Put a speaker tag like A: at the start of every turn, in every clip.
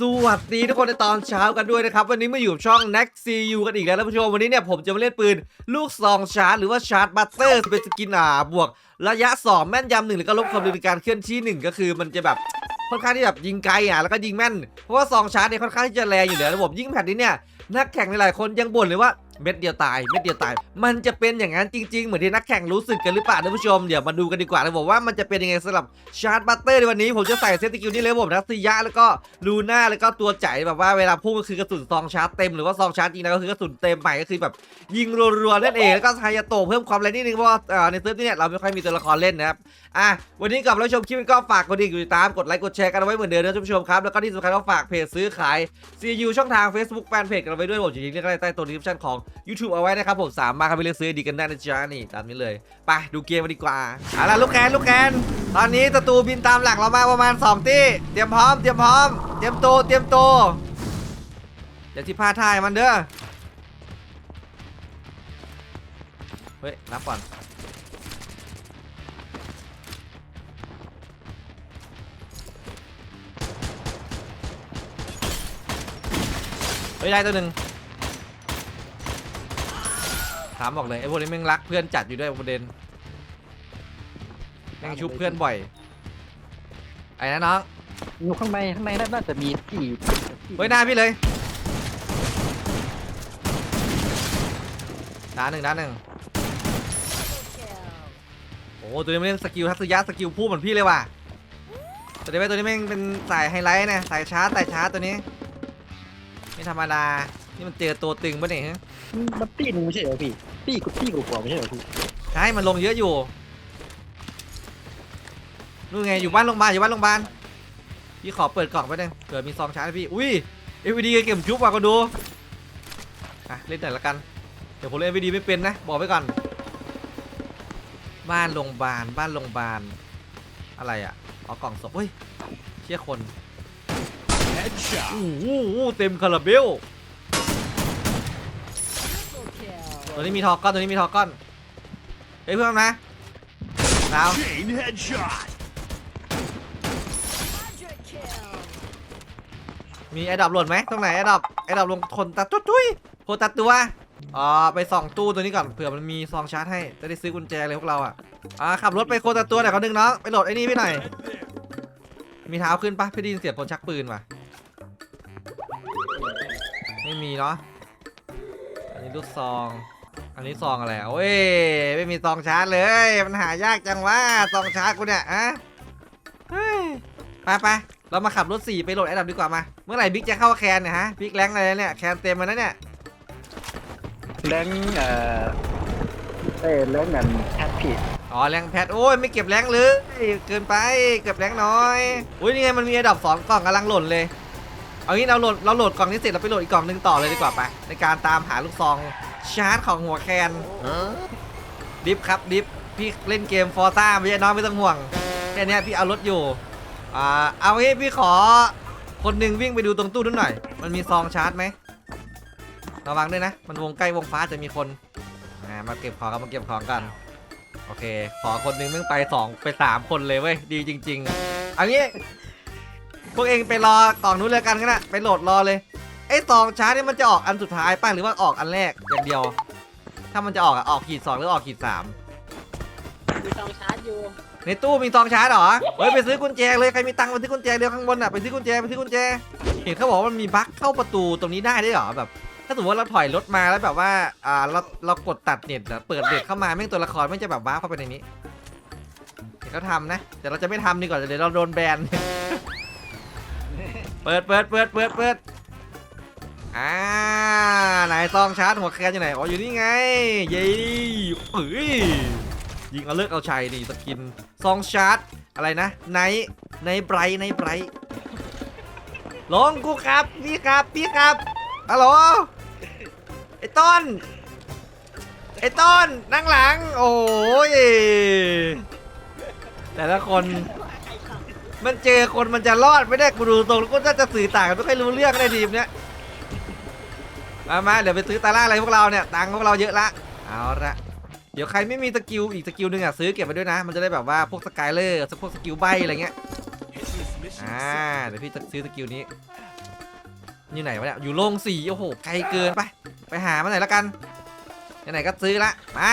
A: สวัสดีทุกคนในตอนเช้ากันด้วยนะครับ วันนี้มาอยู่กับช่อง Next CU กันอีกแล้วท่านผู้ชม วันนี้เนี่ยผมจะมาเล่นปืน ลูกซองชาร์จหรือว่าชาร์จบัตเตอร์เป็นสกินอ่าบวก ระยะ 2 แม่นยำหนึ่งแล้วก็ลบความเร็วในการเคลื่อนที่หนึ่งก็คือมันจะแบบค่อนข้างที่แบบยิงไกลอะแล้วก็ยิงแม่น เพราะว่าซองชาร์จเนี่ยค่อนข้างที่จะแรงอยู่แล้วระบบยิ่งแผ่นนี้เนี่ยนักแข่งหลายๆคนยังบ่นเลยว่า เม็ดเดียวตายเม็ดเดียวตาย มันจะเป็นอย่างนั้นจริง ๆ เหมือนที่นักแข่งรู้สึกกันหรือเปล่าท่านผู้ชมเดี๋ยวมาดูกันดีกว่านะบอกว่ามันจะเป็นยังไงสำหรับชาร์จบัตเตอร์ในวันนี้ผมจะใส่เซตสกิลนี่เลยผมนักซิยะแล้วก็ลูน่าแล้วก็ตัวใจแบบว่าเวลาพุ่งก็คือกระสุนซองชาร์จเต็มหรือว่าซองชาร์จจริงนะก็คือกระสุนเต็มใหม่ก็คือแบบยิงรัวๆนั่นเองแล้วก็ไฮยาโตเพิ่มความแรงนิดนึงเพราะว่าในเซิร์ฟนี่เนี่ยเราไม่ค่อยมีตัวละครเล่นนะครับอะวันนี้กับเราชมคลิปก็ฝากกดติดตามกดไลค์กดแชร์กันไว้เหมือนเดิมนะท่านผู้ชมครับแล้วก็ที่สำคัญก็ฝากเพจซื้อขาย CU ช่องทาง Facebook แฟนเพจกันไว้ด้วยผมจะทิ้งลิงก์ไว้ใต้ตัวดีสคริปชั่นของ YouTube เอาไว้นะครับผมสามารถเข้าไปเลือกซื้อดีกันได้นะจ๊ะนี่ตามนี้เลยไปดูเกมกันดีกว่าเอาล่ะลูกแคนลูกแคนตอนนี้ศัตรูบินตามหลังเรามาประมาณ2ที่เตรียมพร้อมเตรียมพร้อมเตรียมตัวเตรียมตัวเดี๋ยวที่พลาดท่ายมันเด้อเฮ้ยนับก่อนเฮ้ยได้ตัวหนึ่ง ถามบอกเลยไอ้พวกนี้แม่งรักเพื่อนจัดอยู่ด้วยประเด็นแม่งชุบเพื่อนบ่อย ไอ้นะน้อง
B: อยู่ข้างในข้างในน่าจะมีที่ที่
A: เฮ้ยหน้าพี่เลยด้านหนึ่งด้านหนึ่งโอ้โหตัวนี้มันเล่นสกิลทัศยะสกิลพูดเหมือนพี่เลยว่ะตัวนี้ไม่ตัวนี้แม่งเป็นสายไฮไลท์นะสายชาร์จสายชาร์จตัวนี้ ไม่ธรรมดา นี่มันเจอตัวตึงปะเนี่ยฮะ
B: มันตีหนึงไม่ใช่เหรอพี่ ตีกูตีกูกว่าไม่ใช่เหรอพี่
A: ใช่มันลงเยอะอยู่นู่นไงอยู่บ้านโรงพยาบาลอยู่บ้านโรงพยาบาลพี่ขอเปิดกล่องไปหนึ่งเผื่อมีซองชาร์จให้พี่อุ้ยเอวีดีเก็บชุบว่ะก็ดูอะเล่นหน่อยละกันเดี๋ยวผมเล่นเอวีดีไม่เป็นนะบอกไว้ก่อนบ้านโรงพยาบาลบ้านโรงพยาบาลอะไรอะเอากล่องศพเฮ้ยเชี่ยคน
C: Headshot.
A: โอ้โหเต็มคาราเบล ตัวนี้มีทอก้อนตัวนี้มีทอก้อนเฮ้ยเพื่อนนะดาว
C: Chain headshot.
A: มีไอ้ดับหล่นไหมตรงไหนไอ้ดับไอ้ดับลงคนตัดตุ้ยตุ้ยโคตัดตัวอ่าไปส่องตู้ตัวนี้ก่อนเผื่อมันมีซองชาร์จให้จะได้ซื้อกุญแจเลยพวกเราอะอ่าขับรถไปโคตัดตัวหน่อยเขาดึงน้องไปโหลดไอ้นี่ไปหน่อยมีเท้าขึ้นปะพี่ไดยินเสียงคนชักปืนว่ะไม่มีเนาะอันนี้ลูกซอง อันนี้ซองอะไรอะโอ้ยไม่มีซองชาร์จเลย มันหายากจังวะซองชาร์จกูเนี่ยอะเฮ้ยไปไปเรามาขับรถสี่ไปโหลดไอ้ดับดีกว่ามา เมื่อไหร่บิ๊กจะเข้าแคนเนี่ยฮะบิ๊กแรงอะไรเนี่ยแคนเต็มมาแล้วเนี่ย
B: แรงเอ่อเอ้ยแรงนั่นแอดพี่
A: อ๋อแรงแพทโอ้ยไม่เก็บแรงเลยเกินไปเก็บแรงน้อยอุ้ยนี่ไงมันมีไอ้ดับสองกล่องกำลังโหล่นเลยเอางี้เราโหลดเราโหลดกล่องนี้เสร็จเราไปโหลดอีกกล่องหนึงต่อเลยดีกว่าไปในการตามหาลูกซอง ชาร์จของหัวแคนดิฟครับดิฟพี่เล่นเกมฟอร์ซ่าไม่ใช่น้องไม่ต้องห่วงแค่เนี้ยพี่เอารถอยู่อ่าเอางี้พี่ขอ คนหนึ่งวิ่งไปดูตรงตู้นู้นหน่อย มันมีซองชาร์จไหมระวังด้วยนะ มันวงใกล้วงฟ้าจะมีคนอ่ามาเก็บของกันมาเก็บของกันโอเค ขอคนหนึ่งมึงไปสองไปสามคนเลยเว้ย ดีจริง ๆ เอางี้ พวกเองไปรอกล่องนู้นเลยกันก็นะไปโหลดรอเลย ไอ้ซองชาร์จนี่มันจะออกอันสุดท้ายป่ะหรือว่าออกอันแรกอย่างเดียว ถ้ามันจะออกอะออกขีดสองหรือออกขีดสาม
D: มีซองชาร์จอยู่
A: ในตู้มีซองชาร์จเหรอเฮ้ยไปซื้อกุญแจเลยใครมีตังค์ไปซื้อกุญแจเร็วข้างบนอะไปซื้อกุญแจไปซื้อกุญแจเห็นเขาบอกว่ามันมีบั๊กเข้าประตูตรงนี้ได้ด้วยเหรอแบบ ถ้าสมมติว่าเราถอยรถมาแล้วแบบว่าอ่าเราเรากดตัดเน็ตอะเปิดเน็ตเข้ามาแม่งตัวละครไม่งจะแบบว้าร์ปเข้าไปในนี้เห็นเขาทำนะแต่เราจะไม่ทำดีกว่าเดี๋ยวเราโดนแบน เปิดเปิดเปิดเปิดเปิด อ่าไหนซองชาร์จหัวแคนอยู่ไหนอ๋ออยู่นี่ไง เย้เอ้ยยิงเอาเลิกเอาชัยนี่สกินซองชาร์จอะไรนะไนท์ไนไบรท์ไนไบรท์ลงกูครับพี่ครับพี่ครับฮัลโหลไอ้ต้นไอ้ต้นนั่งหลัง โอ้ยแต่ละคนมันเจอคนมันจะรอดไม่ได้กูดูตรงแล้วก็น่าจะสื่อต่างกันไม่ค่อยรู้เรื่องในทีมเนี้ย มามาเดี๋ยวไปซื้อตาล่าอะไรพวกเราเนี่ย ตังค์พวกเราเยอะละ เอาละเดี๋ยวใครไม่มีสกิลอีกสกิลหนึ่งอะซื้อเก็บไว้ด้วยนะ มันจะได้แบบว่าพวกสกายเลอร์พวกสกิลใบอะไรเงี้ย อ่า เดี๋ยวพี่จะซื้อสกิลนี้ อยู่ไหนวะเนี่ย อยู่โรงสีโอ้โห ไกลเกินไป ไปหามาหนละกันไหนก็ซื้อละ มา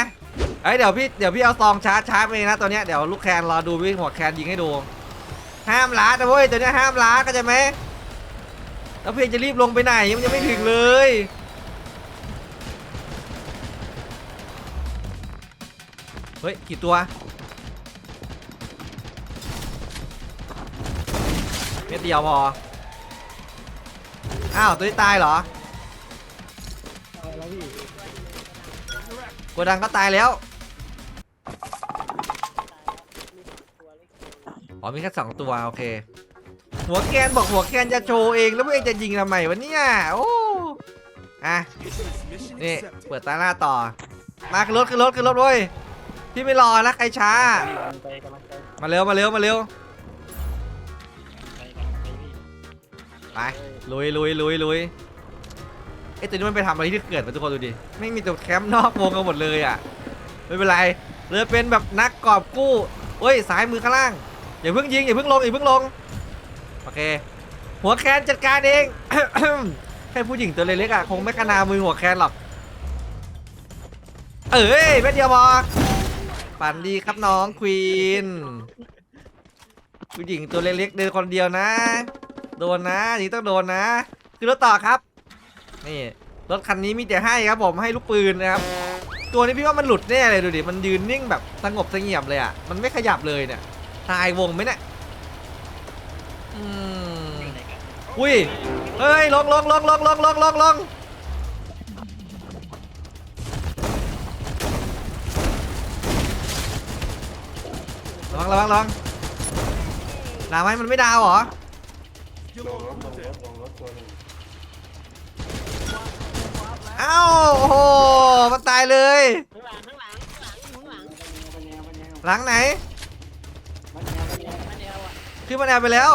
A: เอ้ยเดี๋ยวพี่เดี๋ยวพี่เอาซองชาร์จชาร์จไปนะตัวเนี้ยเดี๋ยวลูกแคนรอดูพี่หัวแคนยิงให้ดู ห้ามล้านะเว้ยตัวเนี้ยห้ามล้าก็จะไหมแล้วพี่จะรีบลงไปไหนมันยังไม่ถึงเลย ฮ้ย กี่ตัว เม็ดเดียวพอ อ้าว ตัวนี้ตายเหรอโกดังก็ตายแล้ว อ๋อมีแค่สองตัว โอเค หัวแกนบอกหัวแกนจะโชว์เองแล้วพวกเองจะยิงทำไมวะเนี่ยโอ้อะ นี่ เปิดตาหน้าต่อ มาขึ้นรถขึ้นรถขึ้นรถเว้ย พี่ไม่รอนะใครช้า
B: กำลังไปกำลังไป
A: มาเร็วมาเร็วมาเร็ว
B: ไปกำลังไปพี่
A: ไปลุยลุยลุยลุยไอ้ตัวนี้มันไปทำอะไรที่เกิดมาทุกคนดูดิไม่มีตัวแคมป์นอกวงกันหมดเลยอะไม่เป็นไรเลยเป็นแบบนักกอบกู้เฮ้ยสายมือข้างล่างอย่าเพิ่งยิงอย่าเพิ่งลงอย่าเพิ่งลงโอเค หัวแคนจัดการเอง แค่ผู้หญิงตัวเล็กๆอะคงไม่ขนามือหัวแคนหรอกเอ้ยแม่เดียวบอ ฝันดีครับน้องควีนผู้หญิงตัวเล็กๆเดินคนเดียวนะ โดนนะนี่ต้องโดนนะ คือรถต่อครับนี่รถคันนี้มีแต่ให้ครับผมให้ลูกปืนนะครับ ตัวนี้พี่ว่ามันหลุดแน่เลยดูดิมันยืนนิ่งแบบสงบเสงี่ยมเลยอะมันไม่ขยับเลยเนี่ยตายวงไหมเนี่ยอืมอุ้ยเฮ้ยลงลงลงลงลงลงลง งระวังระวังระวังหนาไหมมันไม่ดาวเหรอเอ้าโอ้โหมันตายเลย
D: ข้างหลังข้างหลังข้างหลังข้างหลัง
B: มันบันแนว
A: หลังไหน
D: บ้านแอลอะ
A: ขึ้นมาแนวไปแล้ว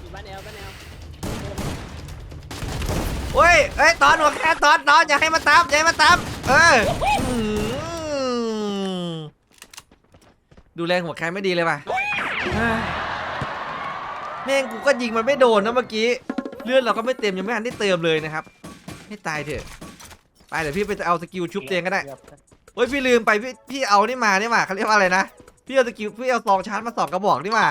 D: อยู่บ้านแอลบ้านแอล
A: เฮ้ยเอ้ยตอนหัวแค่ตอนตอนอย่าให้มันตามอย่าให้มันตามเอออื้อหือ ดูแรงหัวแคนไม่ดีเลยป่ะแม่งกูก็ยิงมันไม่โดนนะเมื่อกี้ เลือดเราก็ไม่เต็มยังไม่ทันได้เติมเลยนะครับ ให้ตายเถอะ ไปเดี๋ยวพี่ไปเอาสกิลชุบเตียงก็ได้เฮ้ยพี่ลืมไปพี่พี่เอานี่มานี่มาเขาเรียกว่าอะไรนะ พี่เอาสกิลพี่เอาซองชาร์จมาสองกระบอกนี่มา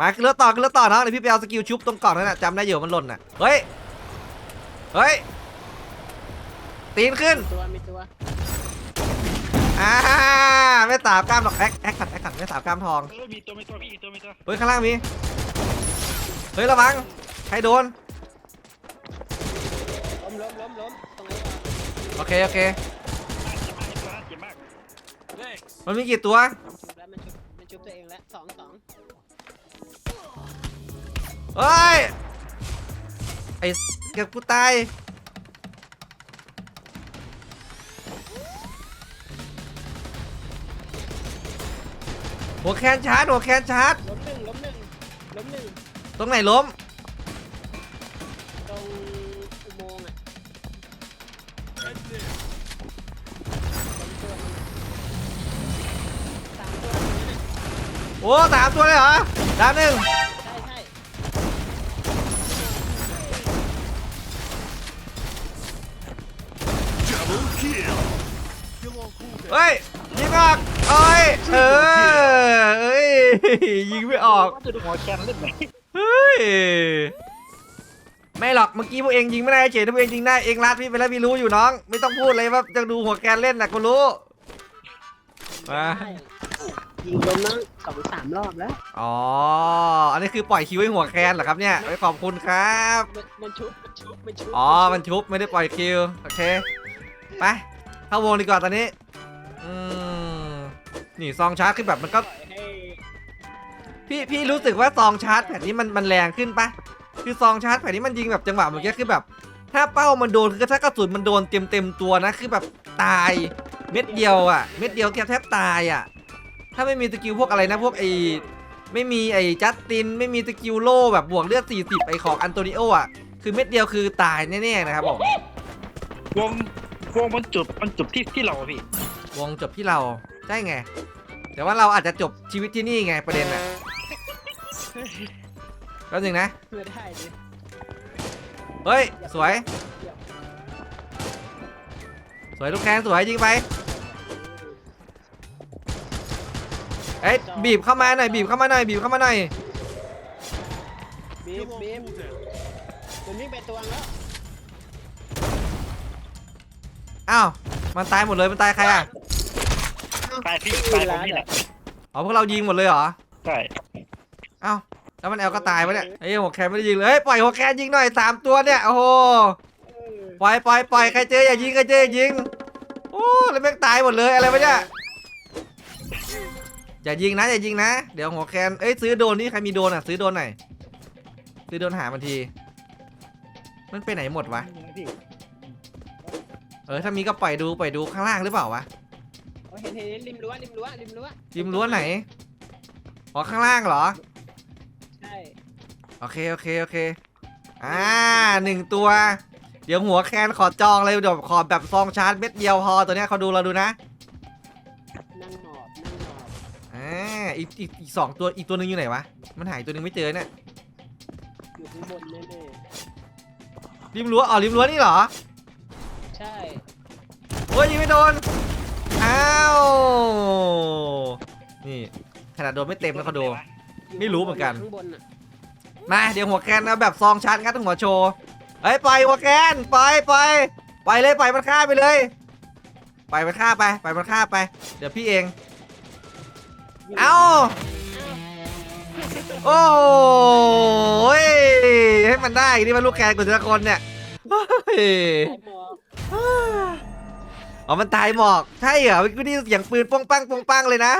A: มาขึ้นรถต่อขึ้นรถต่อนะเดี๋ยวพี่ไปเอาสกิลชุบตรงกล่องนั่นน่ะจำได้อยู่มันหล่นน่ะ เฮ้ย เฮ้ย ตีนขึ้น
D: ตัวมีตัว
A: อ่าไม่สาวกล้ามหรอกแอ๊กแอ๊กขัดแอ๊กขัดไม่สาวกล้ามทอง
B: เออมีตัวมีตัวพี่อีกตัวมีตัว
A: เฮ้ยข้างล่างมีเฮ้ยระวังใครโดน
D: ล้มล้มล้มล้มตรงไหน
A: โอเคโอเค
B: เจ็บมาก
C: Thanks.
A: มันมีกี่ตัว
D: ชุบแล้วมันชุบมันชุบตัวเองแล้วสองสอง
A: เฮ้ยไอ้เก็บกูตาย หัวแคนชาร์จหัวแคนชาร์จ
D: ล้มหนึ่งล้มหนึ่งล้มหนึ่ง
A: ตรงไหนล้ม
D: ตรงอุโมงค์อะ
C: Head there.
D: ล้มตัวหนึ่งสามตัวตรงนั้นน่ะ
A: โอ้สามตัวเลยเหรอดาวหนึ่ง ยยิงไม่ออก
B: จะดูหัวแคนเล่นไหม
A: เฮ้ย ไม่หรอก เมื่อกี้พวกเองยิงไม่ได้เฉยถ้าพวกเองยิงได้เองรัดพี่ไปแล้วพี่รู้อยู่น้อง ไม่ต้องพูดเลยว่าจะดูหัวแกนเล่นนะกูรู้ มา
D: ใช่ยิงล้มแล้วสองสามรอบแล้ว
A: อ๋อ อันนี้คือปล่อยคิวให้หัวแคนเหรอครับเนี่ยไว้ขอบคุณครับ
D: มันมันชุบมันชุบมันชุบ
A: อ๋อ มันชุบไม่ได้ปล่อยคิว โอเค ไป เข้าวงดีกว่าตอนนี้ อืม นี่ซองชาร์จคือแบบมันก็
D: ปล่อยให้
A: พี่พี่รู้สึกว่าซองชาร์จแผ่นนี้มันมันแรงขึ้นปะคือซองชาร์จแผ่นนี้มันยิงแบบจังหวะเมื่อกี้คือแบบ ถ้าเป้ามันโดนคือถ้ากระสุนมันโดนเต็มเต็มๆตัวนะคือแบบตายเม็ดเดียวอะ เม็ดเดียวแทบแทบตายอะ ถ้าไม่มีสกิลพวกอะไรนะพวกไอไม่มีไอจัสติน ไม่มีสกิลโล่แบบบวกเลือด40ไอของอันโตนิโออะคือเม็ดเดียวคือตายแน่ๆนะครับผม
B: วงวงมันจุดมันจุดที่ที่เราอะพี่
A: วงจบที่เราใช่ไง แต่ว่าเราอาจจะจบชีวิตที่นี่ไงประเด็นอะ ก็จริงนะ
D: ไม่ได้ดิ
A: เฮ้ย สวย สวยลูกแคนสวยยิงไปเอ้ยบีบเข้ามาหน่อยบีบเข้ามาหน่อยบีบเข้ามาหน่อย
D: บี
C: Kill
D: บ
C: on
D: บีบ
C: cooldown.
D: มันวิ่งไปตัวแล้ว
A: อ้าวมันตายหมดเลยมันตายใครอะ
B: ตายพี่ตายผมนี่แหละ
A: อ๋อพวกเรายิงหมดเลยเหรอ
B: ใช่
A: อ้าวแล้วมันแอลก็ตายปะเนี่ยไอ้หัวแคนไม่ได้ยิงเลยเฮ้ยปล่อยหัวแคนยิงหน่อยสามตัวเนี่ยโอ้โหปล่อยปล่อยปล่อยใครเจออย่ายิงใครเจออย่ายิงโอ้แล้วแม่งตายหมดเลยอะไรวะเนี่ยอย่ายิงนะอย่ายิงนะ เดี๋ยวหัวแคนเอ้ยซื้อโดรนนี่ใครมีโดรนอะซื้อโดรนหน่อยซื้อโดรนหามันที มันไปไหนหมดวะเออถ้ามีก็ปล่อยดูปล่อยดูข้างล่างหรือเปล่าวะ
D: โอ้เห็นเห็นริมรั้วริมรั้วริมรั้ว
A: ริมรั้วไหนอ๋อข้างล่างเหรอ
D: ใช่
A: โอเคโอเคโอเค อ่าหนึ่งตัว เดี๋ยวหัวแคนขอจองเลยเดี๋ยวขอแบบซองชาร์จเม็ดเดียวพอตัวเนี้ยเขาดูเราดูนะ
D: นั่งหมอบนั่งหมอบ
A: อ่าอีกอีกอีกสองตัวอีกตัวหนึงอยู่ไหนวะมันหายตัวหนึงไม่เจอเนี่ย
D: อยู่ข้างบนแน่
A: ริมรั้วอ๋อริมรั้วนี่เหรอ
D: ๆใช่
A: โอ้ยยิงไม่โดนอ้าวนี่ขนาดโดนไม่เต็มนะเขาดูไม่รู้เหมือนกัน
D: ข้างบนอะ
A: มาเดี๋ยวหัวแคนเอาแบบซองชาร์จงัดหัวโชว์เฮ้ยไปหัวแคนไปล่อยปล่อยปเลยไปมันฆ่าไปเลยไปมันฆ่าไปไปมันฆ่าไป เดี๋ยวพี่เอง เอ้าโอ้ยให้มันได้นี่มันลูกแกนกูแต่ละคนเนี่ย
D: ไอ้บอก
A: อ๋อมันตายหมอก ใช่เหรอเมื่อกี้ได้ยินเสียงปืนป้องปังป้องปังเลยนะ